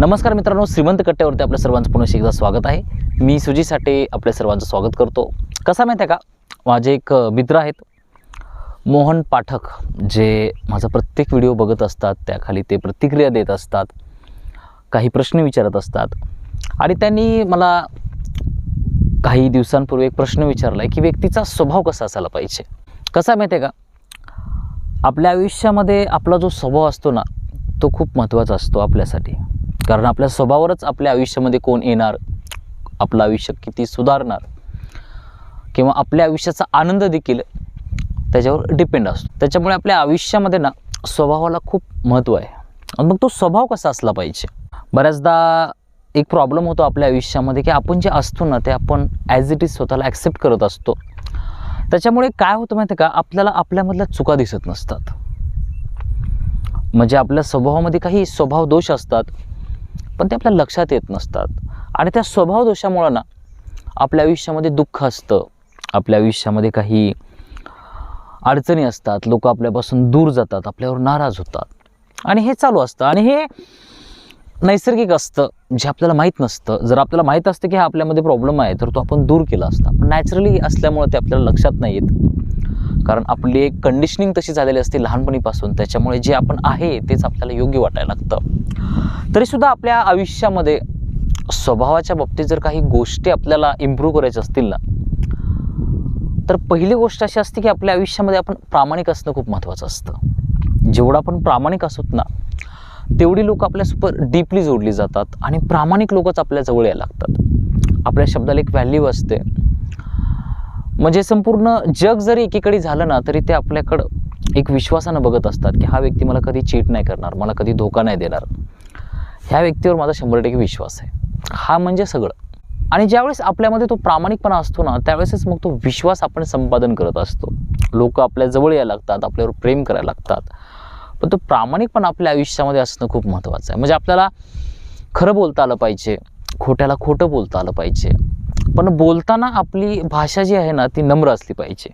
नमस्कार मित्रांनो श्रीमंत कट्ट्यावरती आपल्या सर्वांचं पुन्हा एकदा स्वागत आहे. मी सुजी साठे आपल्या सर्वांचं स्वागत करतो. कसा माहिती आहे का? माझे एक मित्र आहेत. मोहन पाठक जे माझा प्रत्येक व्हिडिओ बघत असतात त्याखाली ते प्रतिक्रिया देत असतात काही प्रश्न विचारत असतात. आणि त्यांनी मला काही दिवसांपूर्वी एक प्रश्न विचारला आहे की व्यक्तीचा स्वभाव कसा असायला पाहिजे? कसा माहिती आहे का? आपल्या आयुष्यामध्ये आपला जो स्वभाव असतो ना तो खूप महत्त्वाचा असतो आपल्यासाठी. कारण आपल्या स्वभावावरच आपल्या आयुष्यामध्ये कोण येणार? आपलं आयुष्य किती सुधारणार? किंवा आपल्या आयुष्याचा आनंद देखील त्याच्यावर डिपेंड असतो. त्याच्यामुळे आपल्या आयुष्यामध्ये ना स्वभावाला खूप महत्त्व आहे. आणि मग तो स्वभाव कसा असला पाहिजे? बऱ्याचदा एक प्रॉब्लेम होतो आपल्या आयुष्यामध्ये की आपण जे असतो ना ते आपण ॲज इट इज स्वतःला ॲक्सेप्ट करत असतो. त्याच्यामुळे काय होतं माहिती आहे का? आपल्याला आपल्यामधल्या चुका दिसत नसतात. म्हणजे आपल्या स्वभावामध्ये काही स्वभाव दोष असतात. पण ते आपल्या लक्षात येत नसतात. आणि त्या स्वभाव दोषामुळं ना आपल्या आयुष्यामध्ये दुःख असतं. आपल्या आयुष्यामध्ये काही अडचणी असतात. लोक आपल्यापासून दूर जातात आपल्यावर नाराज होतात. आणि हे चालू असतं. आणि हे नैसर्गिक असतं जे आपल्याला माहीत नसतं. जर आपल्याला माहीत असतं की हा आपल्यामध्ये प्रॉब्लेम आहे तर तो आपण दूर केला असता. पण नॅचरली असल्यामुळं ते आपल्याला लक्षात नाही येत. कारण आपली एक कंडिशनिंग तशी झालेली असते लहानपणीपासून. त्याच्यामुळे जे आपण आहे तेच आपल्याला योग्य वाटायला लागतं. तरीसुद्धा आपल्या आयुष्यामध्ये स्वभावाच्या बाबतीत जर काही गोष्टी आपल्याला इम्प्रूव्ह करायच्या असतील ना तर पहिली गोष्ट अशी असते की आपल्या आयुष्यामध्ये आपण प्रामाणिक असणं खूप महत्त्वाचं असतं. जेवढं आपण प्रामाणिक असोत ना तेवढी लोक आपल्यासोबत डीपली जोडली जातात आणि प्रामाणिक लोकच आपल्याजवळ यायला लागतात. आपल्या शब्दाला एक व्हॅल्यू असते. म्हणजे संपूर्ण जग जरी एकीकडे झालं ना तरी ते आपल्याकडं एक विश्वासानं बघत असतात की हा व्यक्ती मला कधी चीट नाही करणार मला कधी धोका नाही देणार. ह्या व्यक्तीवर माझा शंभर टक्के विश्वास आहे. हा म्हणजे सगळं. आणि ज्यावेळेस आपल्यामध्ये तो प्रामाणिकपणा असतो ना त्यावेळेसच मग तो विश्वास आपण संपादन करत असतो. लोक आपल्या जवळ यायला लागतात आपल्यावर प्रेम करायला लागतात. पण तो प्रामाणिकपणा आपल्या आयुष्यामध्ये असणं खूप महत्त्वाचं आहे. म्हणजे आपल्याला खरं बोलता आलं पाहिजे खोट्याला खोटं बोलता आलं पाहिजे. पण बोलताना आपली भाषा जी आहे ना ती नम्र असली पाहिजे.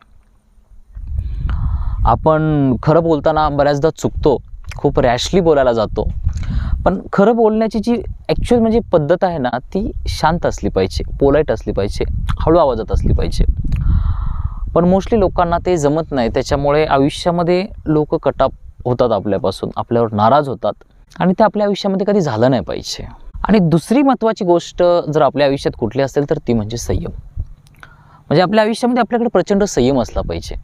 आपण खरं बोलताना बऱ्याचदा चुकतो खूप रॅशली बोलायला जातो. पण खरं बोलण्याची जी ॲक्च्युअल म्हणजे पद्धत आहे ना ती शांत असली पाहिजे पोलाईट असली पाहिजे हळू आवाजात असली पाहिजे. पण मोस्टली लोकांना ते जमत नाही त्याच्यामुळे आयुष्यामध्ये लोक कटाप होतात आपल्यापासून आपल्यावर नाराज होतात. आणि ते आपल्या आयुष्यामध्ये कधी झालं नाही पाहिजे. आणि दुसरी महत्त्वाची गोष्ट जर आपल्या आयुष्यात कुठली असेल तर ती म्हणजे संयम. म्हणजे आपल्या आयुष्यामध्ये आपल्याकडे प्रचंड संयम असला पाहिजे.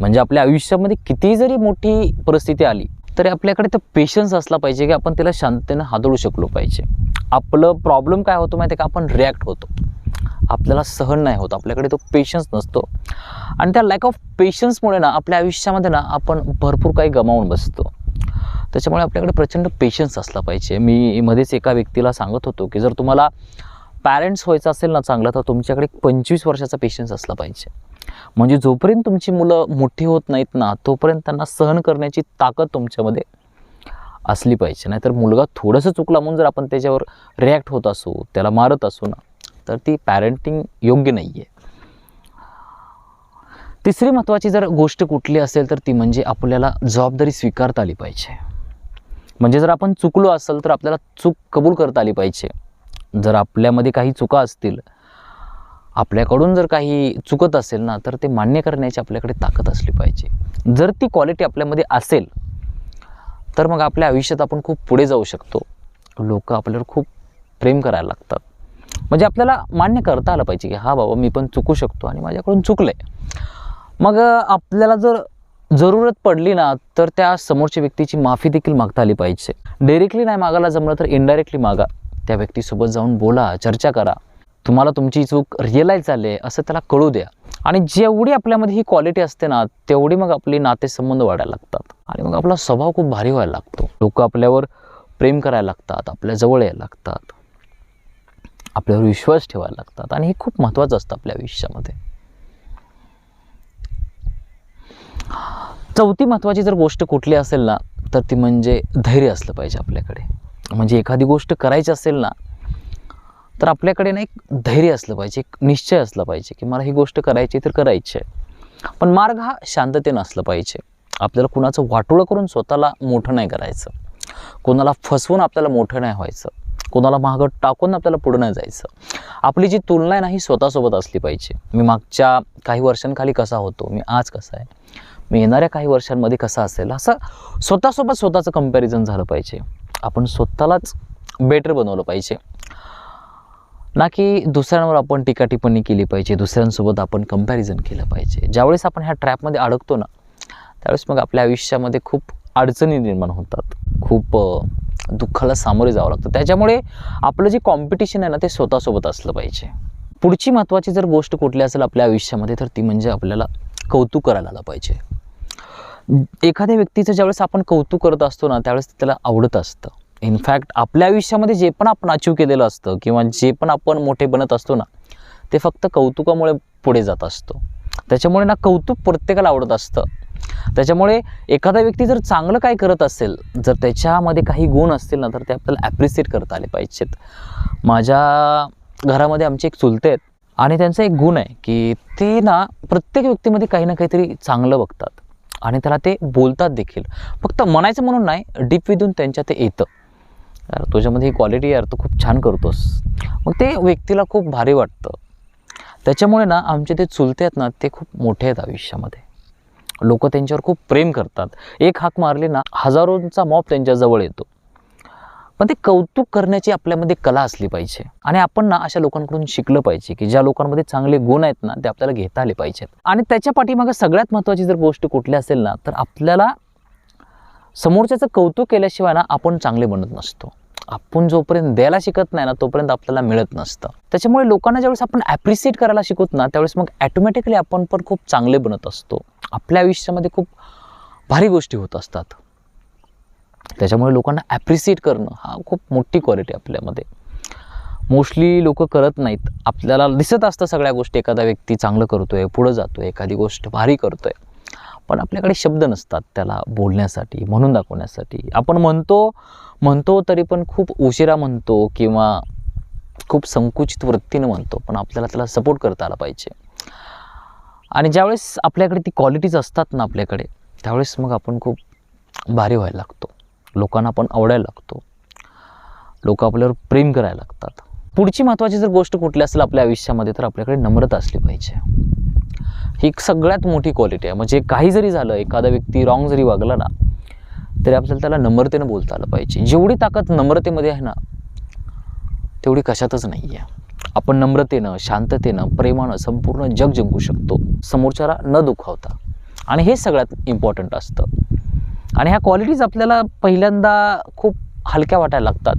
म्हणजे आपल्या आयुष्यामध्ये किती जरी मोठी परिस्थिती आली तरी आपल्याकडे तर पेशन्स असला पाहिजे की आपण त्याला शांततेनं हाताळू शकलो पाहिजे. आपलं प्रॉब्लेम काय होतो माहिती आहे का? आपण रिॲक्ट होतो. आपल्याला सहन नाही होत. आपल्याकडे तो पेशन्स नसतो. आणि त्या लॅक ऑफ पेशन्समुळे ना आपल्या आयुष्यामध्ये ना आपण भरपूर काही गमावून बसतो. त्याच्यामुळे आपल्याकडे प्रचंड पेशन्स असला पाहिजे. मी मध्येच एका व्यक्तीला सांगत होतो की जर तुम्हाला पॅरेंट्स व्हायचं असेल ना चांगलं तर तुमच्याकडे एक पंचवीस वर्षाचा पेशन्स असला पाहिजे. म्हणजे जोपर्यंत तुमची मुलं मोठी होत नाहीत ना तोपर्यंत त्यांना सहन करण्याची ताकद तुमच्यामध्ये असली पाहिजे. नाहीतर मुलगा थोडंसं चुकला म्हणून जर आपण त्याच्यावर रिॲक्ट होत असू त्याला मारत असू ना तर ती पॅरेंटिंग योग्य नाही आहे तिसरी महत्त्वाची जर गोष्ट कुठली असेल तर ती म्हणजे आपल्याला जबाबदारी स्वीकारता आली पाहिजे. म्हणजे जर आपण चुकलो असेल तर आपल्याला चूक कबूल करता आली पाहिजे. जर आपल्यामध्ये काही चुका असतील आपल्याकडून जर काही चुकत असेल ना तर ते मान्य करण्याची आपल्याकडे ताकद असली पाहिजे. जर ती क्वालिटी आपल्यामध्ये असेल तर मग आपल्या आयुष्यात आपण खूप पुढे जाऊ शकतो. लोक आपल्यावर खूप प्रेम करायला लागतात. म्हणजे आपल्याला मान्य करता आलं पाहिजे की हा बाबा मी पण चुकू शकतो आणि माझ्याकडून चुकलं आहे मग आपल्याला जर जरूरत पडली ना तर त्या समोरच्या व्यक्तीची माफी देखील मागता आली पाहिजे. डायरेक्टली नाही मागायला जमलं तर इनडायरेक्टली मागा. त्या व्यक्तीसोबत जाऊन बोला चर्चा करा. तुम्हाला तुमची चूक रिअलाईज झाली आहे असं त्याला कळू द्या. आणि जेवढी आपल्यामध्ये ही क्वालिटी असते ना तेवढी मग आपली नातेसंबंध वाढायला लागतात. आणि मग आपला स्वभाव खूप भारी व्हायला लागतो. लोक आपल्यावर प्रेम करायला लागतात आपल्या जवळ यायला लागतात. आपल्यावर विश्वास ठेवायला लागतात. आणि हे खूप महत्त्वाचं असतं आपल्या आयुष्यामध्ये. चौथी महत्त्वाची जर गोष्ट कुठली असेल ना तर ती म्हणजे धैर्य असलं पाहिजे आपल्याकडे. म्हणजे एखादी गोष्ट करायची असेल ना तर आपल्याकडे ना एक धैर्य असलं पाहिजे एक निश्चय असला पाहिजे की मला ही गोष्ट करायची तर करायची आहे. पण मार्ग हा शांततेनं असला पाहिजे. आपल्याला कुणाचं वाटोळं करून स्वतःला मोठं नाही करायचं. कोणाला फसवून आपल्याला मोठं नाही व्हायचं. कोणाला महागड टाकून आपल्याला पुढं नाही जायचं. आपली जी तुलना आहे ना ही स्वतःसोबत असली पाहिजे. मी मागच्या काही वर्षांखाली कसा होतो? मी आज कसा आहे? मी येणाऱ्या काही वर्षांमध्ये कसा असेल? असं स्वतःसोबत स्वतःचं कंपॅरिझन झालं पाहिजे. आपण स्वतःलाच बेटर बनवलं पाहिजे. ना की दुसऱ्यांवर आपण टीका टिप्पणी केली पाहिजे दुसऱ्यांसोबत आपण कंपॅरिझन केलं पाहिजे. ज्यावेळेस आपण ह्या ट्रॅपमध्ये अडकतो ना त्यावेळेस मग आपल्या आयुष्यामध्ये खूप अडचणी निर्माण होतात. खूप दुःखाला सामोरे जावं लागतं. त्याच्यामुळे आपलं जे कॉम्पिटिशन आहे ना ते स्वतःसोबत असलं पाहिजे. पुढची महत्त्वाची जर गोष्ट कुठली असेल आपल्या आयुष्यामध्ये तर ती म्हणजे आपल्याला कौतुक करायला आलं पाहिजे. एखाद्या व्यक्तीचं ज्यावेळेस आपण कौतुक करत असतो ना त्यावेळेस त्याला आवडत असतं. इनफॅक्ट आपल्या आयुष्यामध्ये जे पण आपण अचीव केलेलं असतं किंवा जे पण आपण मोठे बनत असतो ना ते फक्त कौतुकामुळे पुढे जात असतो. त्याच्यामुळे ना कौतुक प्रत्येकाला आवडत असतं. त्याच्यामुळे एखादा व्यक्ती जर चांगलं काय करत असेल जर त्याच्यामध्ये काही गुण असतील ना तर ते आपल्याला ॲप्रिसिएट करता आले पाहिजेत. माझ्या घरामध्ये आमचे एक चुलते आहेत आणि त्यांचा एक गुण आहे की ते ना प्रत्येक व्यक्तीमध्ये काही ना काहीतरी चांगलं बघतात. आणि त्याला ते बोलतात देखील. फक्त म्हणायचं म्हणून नाही डीप विदून त्यांच्या ते येतं. यार तुझ्यामध्ये ही क्वालिटी यार तू खूप छान करतोस. मग ते व्यक्तीला खूप भारी वाटतं. त्याच्यामुळे ना आमचे ते चुलते आहेत ना ते खूप मोठे आहेत आयुष्यामध्ये. लोक त्यांच्यावर खूप प्रेम करतात. एक हाक मारली ना हजारोंचा मॉप त्यांच्याजवळ येतो. पण ते कौतुक करण्याची आपल्यामध्ये कला असली पाहिजे. आणि आपण ना अशा लोकांकडून शिकलं पाहिजे की ज्या लोकांमध्ये चांगले गुण आहेत ना ते आपल्याला घेता आले पाहिजेत. आणि त्याच्या पाठीमागे सगळ्यात महत्त्वाची जर गोष्ट कुठली असेल ना तर आपल्याला समोरच्याचं कौतुक केल्याशिवाय ना आपण चांगले बनत नसतो. आपण जोपर्यंत द्यायला शिकत नाही ना तोपर्यंत आपल्याला मिळत नसतं. त्याच्यामुळे लोकांना ज्यावेळेस आपण ॲप्रिसिएट करायला शिकवत ना त्यावेळेस मग ॲटोमॅटिकली आपण पण खूप चांगले बनत असतो. आपल्या आयुष्यामध्ये खूप भारी गोष्टी होत असतात. त्याच्यामुळे लोकांना ॲप्रिसिएट करणं हा खूप मोठी क्वालिटी आपल्यामध्ये. मोस्टली लोक करत नाहीत. आपल्याला दिसत असतं सगळ्या गोष्टी एखादा व्यक्ती चांगलं करतो आहे पुढं जातो आहे एखादी गोष्ट भारी करतो आहे पण आपल्याकडे शब्द नसतात त्याला बोलण्यासाठी म्हणून दाखवण्यासाठी. आपण म्हणतो म्हणतो तरी पण खूप उशिरा म्हणतो किंवा खूप संकुचित वृत्तीनं म्हणतो पण आपल्याला त्याला सपोर्ट करता आला पाहिजे. आणि ज्यावेळेस आपल्याकडे ती क्वालिटीज असतात ना आपल्याकडे त्यावेळेस मग आपण खूप भारी व्हायला लागतो. लोकांना आपण आवडायला लागतो. लोक आपल्यावर प्रेम करायला लागतात. पुढची महत्त्वाची जर गोष्ट कुठली असेल आपल्या आयुष्यामध्ये तर आपल्याकडे नम्रता असली पाहिजे. ही एक सगळ्यात मोठी क्वालिटी आहे. म्हणजे काही जरी झालं एखादा व्यक्ती रॉंग जरी वागला ना तरी आपल्याला त्याला नम्रतेनं बोलता आलं पाहिजे. जेवढी ताकद नम्रतेमध्ये आहे ना तेवढी कशातच नाही आहे आपण नम्रतेनं शांततेनं प्रेमानं संपूर्ण जग जिंकू शकतो. समोरच्याला न दुखावता. आणि हे सगळ्यात इम्पॉर्टंट असतं. आणि ह्या क्वालिटीज आपल्याला पहिल्यांदा खूप हलक्या वाटायला लागतात.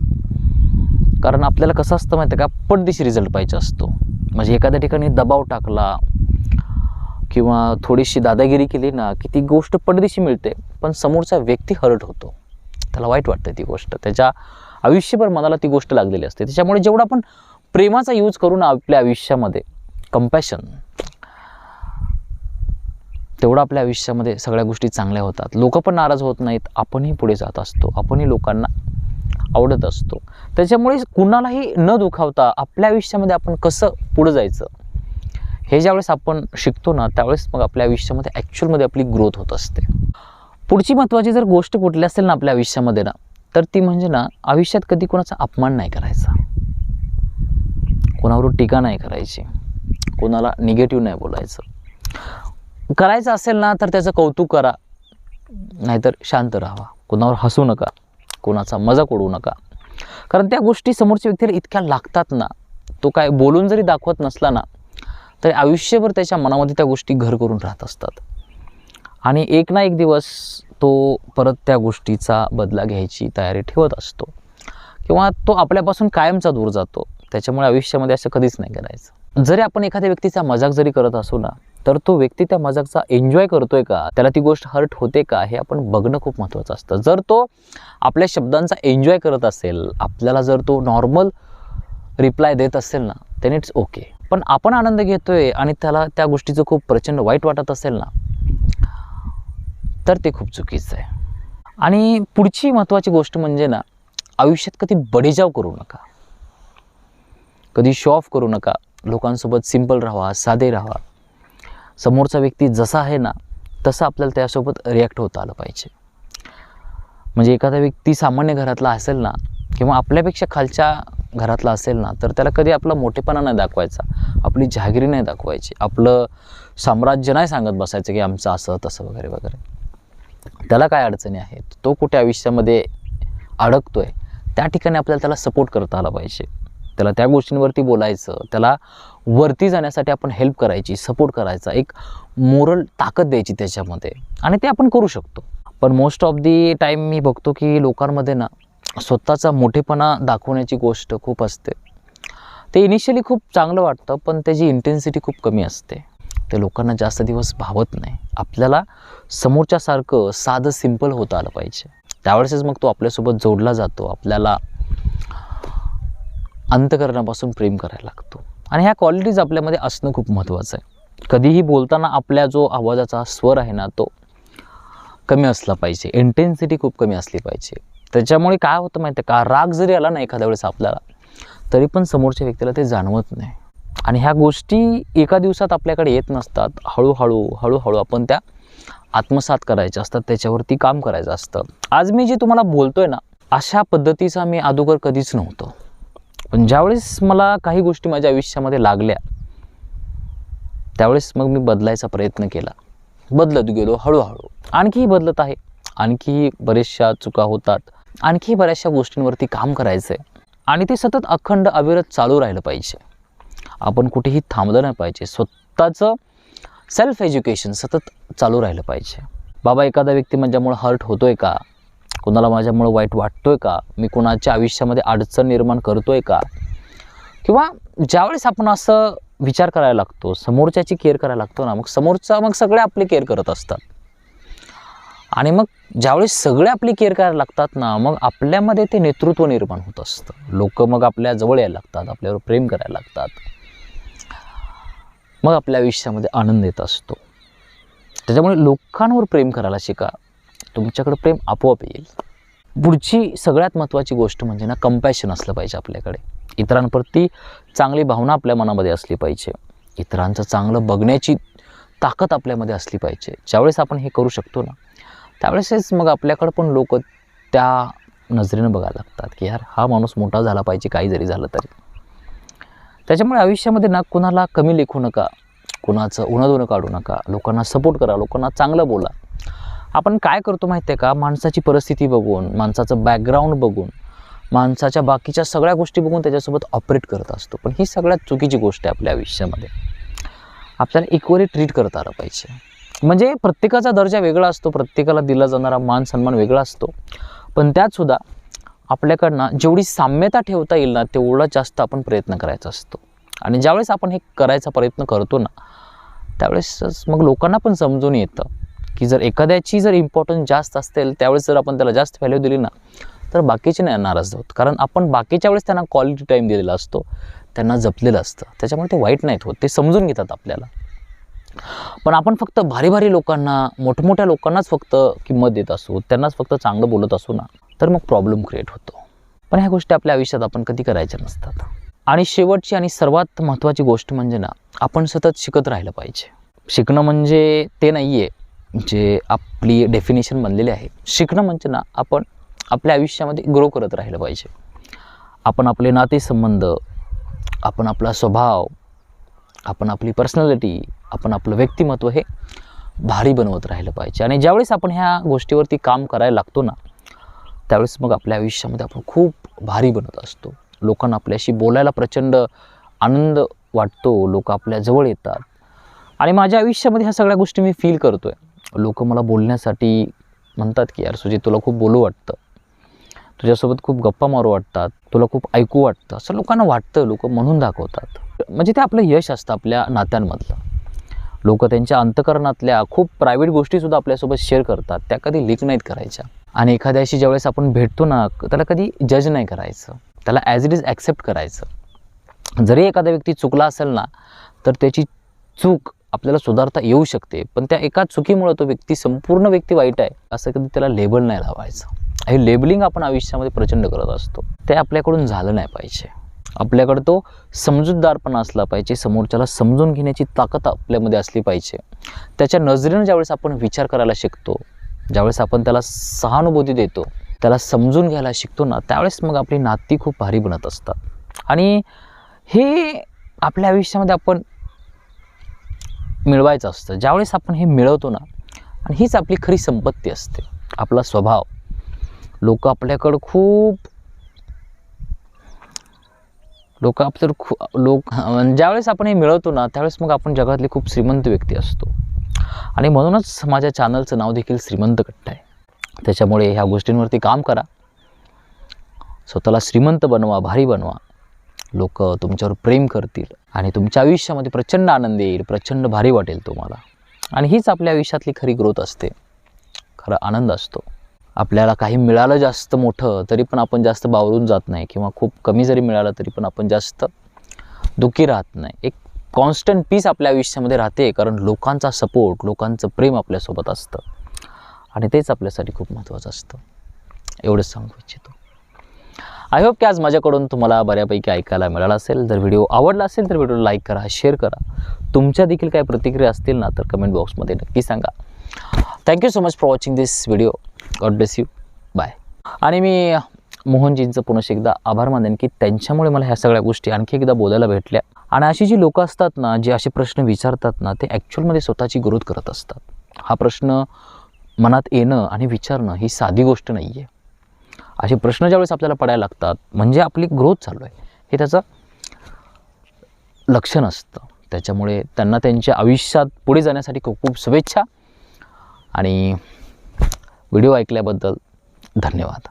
कारण आपल्याला कसं असतं माहिती आहे का? पडदिशी रिझल्ट पाहिजे असतो. म्हणजे एखाद्या ठिकाणी दबाव टाकला किंवा थोडीशी दादागिरी केली ना की ती गोष्ट पडदिशी मिळते पण समोरचा व्यक्ती हर्ट होतो. त्याला वाईट वाटते ती गोष्ट. त्याच्या आयुष्यभर मनाला ती गोष्ट लागलेली असते. त्याच्यामुळे जेवढा आपण प्रेमाचा यूज करू ना आपल्या आयुष्यामध्ये कंपॅशन तेवढं आपल्या आयुष्यामध्ये सगळ्या गोष्टी चांगल्या होतात. लोक पण नाराज होत नाहीत. आपणही पुढे जात असतो. आपणही लोकांना आवडत असतो. त्याच्यामुळे कुणालाही न दुखावता आपल्या आयुष्यामध्ये आपण कसं पुढं जायचं? हे ज्यावेळेस आपण शिकतो ना त्यावेळेस मग आपल्या आयुष्यामध्ये ॲक्च्युअलमध्ये आपली ग्रोथ होत असते. पुढची महत्त्वाची जर गोष्ट कुठली असेल ना आपल्या आयुष्यामध्ये ना तर ती म्हणजे ना आयुष्यात कधी कोणाचा अपमान नाही करायचा. कोणावर टीका नाही करायची. कोणाला निगेटिव्ह नाही बोलायचं. करायचं असेल ना तर त्याचं कौतुक करा. नाहीतर शांत राहावा कोणावर हसू नका. कोणाचा मजाक उडवू नका. कारण त्या गोष्टी समोरच्या व्यक्तीला इतक्या लागतात ना तो काय बोलून जरी दाखवत नसला ना तरी आयुष्यभर त्याच्या मनामध्ये त्या गोष्टी घर करून राहत असतात. आणि एक ना एक दिवस तो परत त्या गोष्टीचा बदला घ्यायची तयारी ठेवत असतो. किंवा तो आपल्यापासून कायमचा दूर जातो. त्याच्यामुळे आयुष्यामध्ये असं कधीच नाही करायचं. जरी आपण एखाद्या व्यक्तीचा मजाक जरी करत असू ना तर तो व्यक्ती त्या मजाकचा एन्जॉय करतोय का? त्याला ती गोष्ट हर्ट होते का? हे आपण बघणं खूप महत्त्वाचं असतं. जर तो आपल्या शब्दांचा एन्जॉय करत असेल आपल्याला जर तो नॉर्मल रिप्लाय देत असेल ना देन इट्स ओके पण आपण आनंद घेतोय आणि त्याला त्या गोष्टीचं खूप प्रचंड वाईट वाटत असेल ना तर ते खूप चुकीचं आहे. आणि पुढची महत्त्वाची गोष्ट म्हणजे ना आयुष्यात कधी बडेजाव करू नका. कधी शो ऑफ करू नका. लोकांसोबत सिंपल राहा साधे राहा. समोरचा व्यक्ती जसा आहे ना तसं आपल्याला त्यासोबत रिॲक्ट होता आलं पाहिजे. म्हणजे एखादा व्यक्ती सामान्य घरातला असेल ना किंवा आपल्यापेक्षा खालच्या घरातला असेल ना तर त्याला कधी आपला मोठेपणा नाही दाखवायचा. आपली जहागिरी नाही दाखवायची. आपलं साम्राज्य नाही सांगत बसायचं की आमचं असं तसं वगैरे वगैरे. त्याला काय अडचणी आहेत? तो कुठे आयुष्यामध्ये अडकतोय? त्या ठिकाणी आपल्याला त्याला सपोर्ट करता आला पाहिजे. त्याला त्या गोष्टींवरती बोलायचं त्याला वरती जाण्यासाठी आपण हेल्प करायची सपोर्ट करायचा एक मोरल ताकद द्यायची त्याच्यामध्ये. आणि ते आपण करू शकतो. पण मोस्ट ऑफ दी टाईम मी बघतो की लोकांमध्ये ना स्वतःचा मोठेपणा दाखवण्याची गोष्ट खूप असते. ते इनिशियली खूप चांगलं वाटतं पण त्याची इंटेन्सिटी खूप कमी असते. ते लोकांना जास्त दिवस भावत नाही. आपल्याला समोरच्यासारखं साधं सिंपल होता आलं पाहिजे. त्यावेळेसच मग तो आपल्यासोबत जोडला जातो. आपल्याला अंतकरणापासून प्रेम करायला लागतो. आणि ह्या क्वालिटीज आपल्यामध्ये असणं खूप महत्त्वाचं आहे. कधीही बोलताना आपल्या जो आवाजाचा स्वर आहे ना तो कमी असला पाहिजे. इंटेन्सिटी खूप कमी असली पाहिजे. त्याच्यामुळे काय होतं माहिती आहे का? राग जरी आला ना एखाद्या वेळेस आपल्याला तरी पण समोरच्या व्यक्तीला ते जाणवत नाही. आणि ह्या गोष्टी एका दिवसात आपल्याकडे येत नसतात. हळूहळू हळूहळू आपण त्या आत्मसात करायच्या असतात. त्याच्यावरती काम करायचं असतं. आज मी जे तुम्हाला बोलतोय ना अशा पद्धतीचा मी अगोदर कधीच नव्हतो. पण ज्यावेळेस मला काही गोष्टी माझ्या आयुष्यामध्ये लागल्या त्यावेळेस मग मी बदलायचा प्रयत्न केला. बदलत गेलो हळूहळू. आणखीही बदलत आहे. आणखी बऱ्याचशा चुका होतात. आणखी बऱ्याचशा गोष्टींवरती काम करायचं आहे आणि ते सतत अखंड अविरत चालू राहिलं पाहिजे. आपण कुठेही थांबलं नाही पाहिजे. स्वतःचं सेल्फ एज्युकेशन सतत चालू राहिलं पाहिजे. बाबा एखादा व्यक्ती माझ्यामुळे हर्ट होतोय का? कोणाला माझ्यामुळं वाईट वाटतोय का? मी कोणाच्या आयुष्यामध्ये अडचण निर्माण करतोय का? किंवा ज्यावेळेस आपण असं विचार करायला लागतो समोरच्याची केअर करायला लागतो ना मग समोरचा मग सगळे आपली केअर करत असतात. आणि मग ज्यावेळेस सगळे आपली केअर करायला लागतात ना मग आपल्यामध्ये ते नेतृत्व निर्माण होत असतं. लोक मग आपल्या जवळ यायला लागतात आपल्यावर प्रेम करायला लागतात. मग आपल्या आयुष्यामध्ये आनंद येत असतो. त्याच्यामुळे लोकांवर प्रेम करायला शिका. तुमच्याकडं प्रेम आपोआप येईल. पुढची सगळ्यात महत्त्वाची गोष्ट म्हणजे ना कंपॅशन असलं पाहिजे आपल्याकडे. इतरांप्रती चांगली भावना आपल्या मनामध्ये असली पाहिजे. इतरांचं चांगलं बघण्याची ताकद आपल्यामध्ये असली पाहिजे. ज्यावेळेस आपण हे करू शकतो ना त्यावेळेसच मग आपल्याकडं पण लोक त्या नजरेनं बघायला लागतात की यार हा माणूस मोठा झाला पाहिजे काही जरी झालं तरी. त्याच्यामुळे आयुष्यामध्ये ना कुणाला कमी लेखू नका कुणाचं उणं काढू नका लोकांना सपोर्ट करा लोकांना चांगलं बोला. आपण काय करतो माहिती आहे का? माणसाची परिस्थिती बघून माणसाचं बॅकग्राऊंड बघून माणसाच्या बाकीच्या सगळ्या गोष्टी बघून त्याच्यासोबत ऑपरेट करत असतो. पण ही सगळ्यात चुकीची गोष्ट आहे आपल्या आयुष्यामध्ये. आपल्याला इक्वली ट्रीट करता आलं पाहिजे. म्हणजे प्रत्येकाचा दर्जा वेगळा असतो प्रत्येकाला दिला जाणारा मान सन्मान वेगळा असतो. पण त्यातसुद्धा आपल्याकडनं जेवढी साम्यता ठेवता येईल ना तेवढा जास्त आपण प्रयत्न करायचा असतो. आणि ज्यावेळेस आपण हे करायचा प्रयत्न करतो ना त्यावेळेसच मग लोकांना पण समजून येतं. की जर एखाद्याची जर इम्पॉर्टन्स जास्त असेल त्यावेळेस जर आपण त्याला जास्त व्हॅल्यू दिली ना तर बाकीचे नाही नाराज होत. कारण आपण बाकीच्या वेळेस त्यांना क्वालिटी टाईम दिलेला असतो त्यांना जपलेलं असतं. त्याच्यामुळे ते वाईट नाहीत होत ते समजून घेतात आपल्याला. पण आपण फक्त भारी भारी लोकांना मोठमोठ्या लोकांनाच फक्त किंमत देत असू त्यांनाच फक्त चांगलं बोलत असू ना तर मग प्रॉब्लेम क्रिएट होतो. पण ह्या गोष्टी आपल्या आयुष्यात आपण कधी करायच्या नसतात. आणि शेवटची आणि सर्वात महत्त्वाची गोष्ट म्हणजे ना आपण सतत शिकत राहिलं पाहिजे. शिकणं म्हणजे ते नाही आहे जे आपली डेफिनेशन बनलेली आहे शिकणं म्हणजे ना आपण आपल्या आयुष्यामध्ये ग्रो करत राहिलं पाहिजे. आपण आपले नातेसंबंध आपण आपला स्वभाव आपण आपली पर्सनॅलिटी आपण आपलं व्यक्तिमत्व हे भारी बनवत राहिलं पाहिजे. आणि ज्यावेळेस आपण ह्या गोष्टीवरती काम करायला लागतो ना त्यावेळेस मग आपल्या आयुष्यामध्ये आपण खूप भारी बनत असतो. लोकांना आपल्याशी बोलायला प्रचंड आनंद वाटतो लोक आपल्या जवळ येतात. आणि माझ्या आयुष्यामध्ये ह्या सगळ्या गोष्टी मी फील करतो आहे लोक मला बोलण्यासाठी म्हणतात की यार सुजित तुला खूप बोलू वाटतं. तुझ्यासोबत खूप गप्पा मारू वाटतात. तुला खूप ऐकू वाटतं. असं लोकांना वाटतं. लोक म्हणून दाखवतात. म्हणजे ते आपलं यश असतं आपल्या नात्यांमधलं. लोक त्यांच्या अंतकरणातल्या खूप प्रायव्हेट गोष्टीसुद्धा आपल्यासोबत शेअर करतात. त्या कधी लीक नाहीत करायच्या. आणि एखाद्याशी ज्यावेळेस आपण भेटतो ना त्याला कधी जज नाही करायचं. त्याला ॲज इट इज ॲक्सेप्ट करायचं. जरी एखादा व्यक्ती चुकला असेल ना तर त्याची चूक आपल्याला सुधारता येऊ शकते पण त्या एका चुकीमुळं तो व्यक्ती संपूर्ण व्यक्ती वाईट आहे असं कधी त्याला लेबल नाही लावायचं. हे लेबलिंग आपण आयुष्यामध्ये प्रचंड करत असतो. ते आपल्याकडून झालं नाही पाहिजे. आपल्याकडं तो समजूतदारपणा असला पाहिजे समोरच्याला समजून घेण्याची ताकद आपल्यामध्ये असली पाहिजे. त्याच्या नजरेनं ज्यावेळेस आपण विचार करायला शिकतो ज्यावेळेस आपण त्याला सहानुभूती देतो त्याला समजून घ्यायला शिकतो ना त्यावेळेस मग आपली नाती खूप भारी बनत असतात. आणि हे आपल्या आयुष्यामध्ये आपण मिळवायचं असतं. ज्यावेळेस आपण हे मिळवतो ना आणि हीच आपली खरी संपत्ती असते. आपला स्वभाव. लोक आपल्याकडं खूप लोक आपल्याकडं खू लोक ज्यावेळेस आपण हे मिळवतो ना त्यावेळेस मग आपण जगातली खूप श्रीमंत व्यक्ती असतो. आणि म्हणूनच माझ्या चॅनलचं नाव देखील श्रीमंत कट्टा आहे. त्याच्यामुळे ह्या गोष्टींवरती काम करा. स्वतःला श्रीमंत बनवा भारी बनवा. लोक तुमच्यावर प्रेम करतील. आणि तुमच्या आयुष्यामध्ये प्रचंड आनंद येईल प्रचंड भारी वाटेल तुम्हाला. आणि हीच आपल्या आयुष्यातली खरी ग्रोथ असते. खरा आनंद असतो. आपल्याला काही मिळालं जास्त मोठं तरी पण आपण जास्त बावरून जात नाही किंवा खूप कमी जरी मिळालं तरी पण आपण जास्त दुःखी राहत नाही. एक कॉन्स्टंट पीस आपल्या आयुष्यामध्ये राहते कारण लोकांचा सपोर्ट लोकांचं प्रेम आपल्यासोबत असतं. आणि तेच आपल्यासाठी खूप महत्त्वाचं असतं. एवढंच सांगू इच्छितो. आय होप की आज माझ्याकडून तुम्हाला बऱ्यापैकी ऐकायला मिळाला असेल. जर व्हिडिओ आवडला असेल तर व्हिडिओ लाईक करा शेअर करा. तुमच्या देखील काही प्रतिक्रिया असतील ना तर कमेंट बॉक्समध्ये नक्की सांगा. Thank you so much for watching this video God bless you bye आणि मी मोहनजींचं पुन्हा एकदा आभार मानेन की त्यांच्यामुळे मला ह्या सगळ्या गोष्टी आणखी एकदा बोलायला भेटल्या. आणि अशी जी लोकं असतात ना जे असे प्रश्न विचारतात ना ते ॲक्च्युअलमध्ये स्वतःची ग्रोथ करत असतात. हा प्रश्न मनात येणं आणि विचारणं ही साधी गोष्ट नाही आहे असे प्रश्न ज्यावेळेस आपल्याला पडायला लागतात म्हणजे आपली ग्रोथ चालू आहे. हे त्याचं लक्षण असतं. त्याच्यामुळे त्यांना त्यांच्या आयुष्यात पुढे जाण्यासाठी खूप खूप शुभेच्छा. आणि व्हिडिओ ऐकल्याबद्दल धन्यवाद.